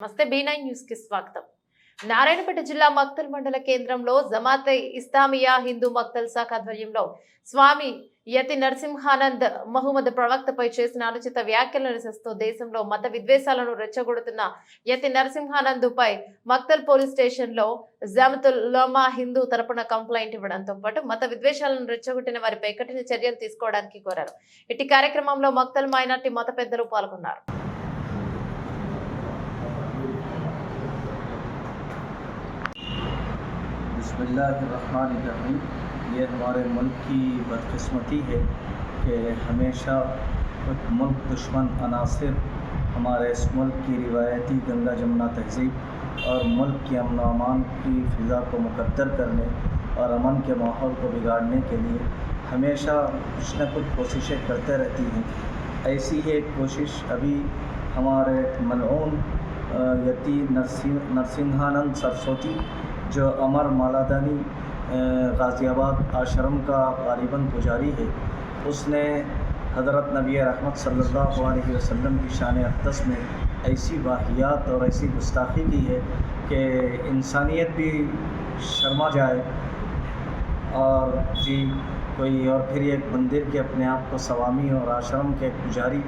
నమస్తే B nine న్యూస్కి స్వాగతం. నారాయణపేట జిల్లా మక్తల్ మండల కేంద్రంలో జమాత్ ఇస్లామియా హిందూ మక్తల్ శాఖ ఆధ్వర్యంలో స్వామి యతి నరసింహానంద్ మహమ్మద్ ప్రవక్తపై చేసిన అనుచిత వ్యాఖ్యలను నిరసిస్తూ దేశంలో మత విద్వేషాలను రెచ్చగొడుతున్న యతి నరసింహానందుపై మక్తల్ పోలీస్ స్టేషన్లో జామతుల్లోమా హిందూ తరపున కంప్లైంట్ ఇవ్వడంతో పాటు మత విద్వేషాలను రెచ్చగొట్టిన వారిపై కఠిన చర్యలు తీసుకోవడానికి కోరారు. ఇట్టి కార్యక్రమంలో మక్తల్ మైనార్టీ మత పెద్దలు పాల్గొన్నారు. بسم اللہ الرحمن الرحیم۔ یہ ہمارے ملک کی بدقسمتی ہے کہ ہمیشہ ملک دشمن عناصر، ہمارے اس ملک کی روایتی گنگا جمنا تہذیب اور ملک کے امن و امان کی فضا کو مقدر کرنے اور امن کے ماحول کو بگاڑنے کے لیے ہمیشہ کچھ نہ کچھ کوششیں کرتے رہتی ہیں۔ ایسی ہی ایک کوشش ابھی ہمارے ملعون یتی نرسنگھانند سرسوتی جو عمر مالادانی غازی آباد آشرم کا غالباً پجاری ہے، اس نے حضرت نبی رحمت صلی اللہ علیہ وسلم کی شان اقدس میں ایسی واحیات اور ایسی گستاخی کی ہے کہ انسانیت بھی شرما جائے۔ اور جی کوئی اور پھر ایک مندر کے اپنے آپ کو سوامی اور آشرم کے پجاری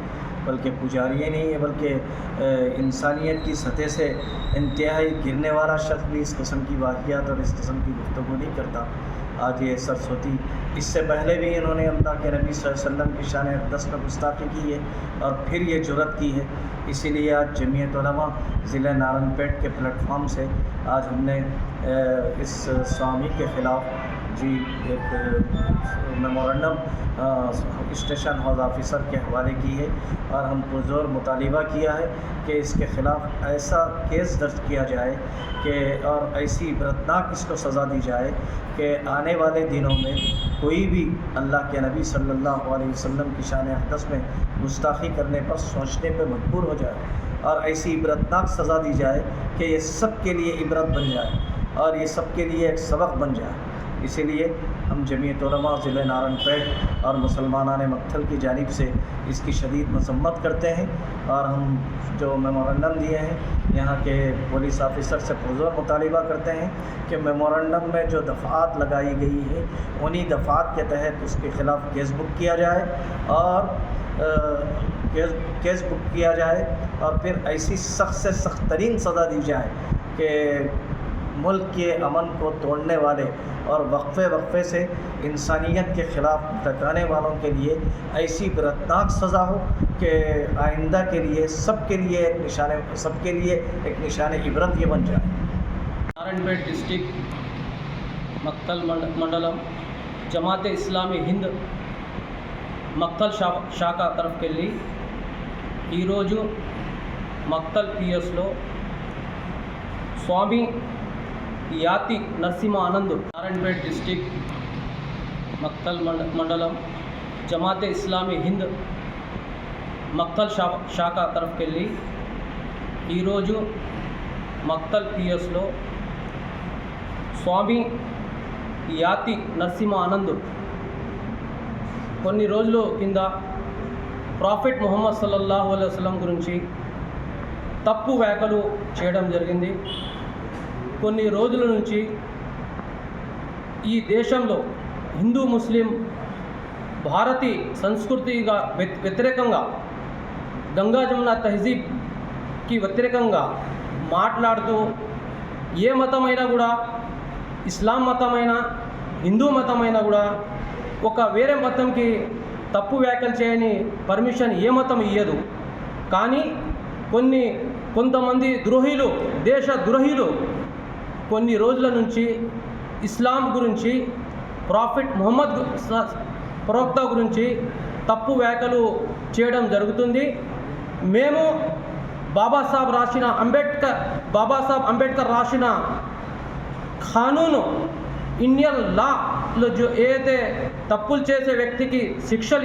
بلکہ پجاری نہیں ہے، بلکہ انسانیت کی سطح سے انتہائی گرنے والا شخص بھی اس قسم کی واقعات اور اس قسم کی گفتگو نہیں کرتا۔ آج یہ سرسوتی اس سے پہلے بھی انہوں نے اللہ کے نبی صلی اللہ علیہ وسلم کی شان اقدس میں گستاخی کی ہے اور پھر یہ جرت کی ہے۔ اسی لیے آج جمعیت علماء ضلع نارن پیٹ کے پلیٹ فارم سے آج ہم نے اس سوامی کے خلاف جی ایک میمورنڈم اسٹیشن ہاؤس آفیسر کے حوالے کی ہے اور ہم پرزور مطالبہ کیا ہے کہ اس کے خلاف ایسا کیس درج کیا جائے کہ، اور ایسی عبرتناک اس کو سزا دی جائے کہ آنے والے دنوں میں کوئی بھی اللہ کے نبی صلی اللہ علیہ وسلم کی شان اقدس میں گستاخی کرنے پر سوچنے پہ مجبور ہو جائے اور ایسی عبرتناک سزا دی جائے کہ یہ سب کے لیے عبرت بن جائے اور یہ سب کے لیے ایک سبق بن جائے۔ اسی لیے ہم جمعیت علماء ضلع نارن پیٹ اور مسلمانان مقتل کی جانب سے اس کی شدید مذمت کرتے ہیں اور ہم جو میمورنڈم دیے ہیں، یہاں کے پولیس آفیسر سے پرزور مطالبہ کرتے ہیں کہ میمورنڈم میں جو دفعات لگائی گئی ہے انہی دفعات کے تحت اس کے خلاف کیس بک کیا جائے اور کیس بک کیا جائے اور پھر ایسی سخت سے سخت ترین سزا دی جائے کہ ملک کے امن کو توڑنے والے اور وقفے وقفے سے انسانیت کے خلاف ٹکرانے والوں کے لیے ایسی برتناک سزا ہو کہ آئندہ کے لیے سب کے لیے ایک نشان سب کے لیے ایک نشان عبرت یہ بن جائے۔ نارن پیٹ ڈسٹرکٹ مکتل منڈلم، جماعت اسلامی ہند، مقتل شاکہ طرف کے لیے తరఫుకి వెళ్ళి ఈరోజు మక్తల్ పిఎస్లో స్వామి యాతి నరసింహ ఆనంద్ నారాయణపేట్ డిస్టిక్ మక్తల్ మండ మండలం జమాతే ఇస్లామీ హింద్ మక్తల్ షా శాఖ తరఫుకెళ్ళి ఈరోజు మక్తల్ పిఎస్లో స్వామి యాతి నరసింహ ఆనంద్ కొన్ని రోజుల కింద ప్రాఫిట్ ముహమ్మద్ సల్లల్లాహు అలైహి గురించి తప్పు వ్యాఖ్యలు చేయడం జరిగింది. కొన్ని రోజుల నుంచి ఈ దేశంలో హిందూ ముస్లిం భారతీ సంస్కృతిగా వ్యతిరేకంగా గంగా జమున తహజీబ్కి వ్యతిరేకంగా మాట్లాడుతూ ఏ మతమైనా కూడా ఇస్లాం మతమైనా హిందూ మతమైనా కూడా ఒక వేరే మతంకి తప్పు వ్యాఖ్యలు చేయని పర్మిషన్ ఏ మతం ఇయ్యదు. కానీ కొన్ని కొంతమంది ద్రోహులు దేశ ద్రోహులు కొన్ని రోజుల నుంచి ఇస్లాం గురించి ప్రాఫిట్ మొహమ్మద్ ప్రవక్త గురించి తప్పు వ్యాఖ్యలు చేయడం జరుగుతుంది. మేము బాబాసాహెబ్ రాసిన అంబేద్కర్ బాబాసాహెబ్ అంబేద్కర్ రాసిన ఖానూను ఇండియన్ లాలో ఏదైతే తప్పులు చేసే వ్యక్తికి శిక్షలు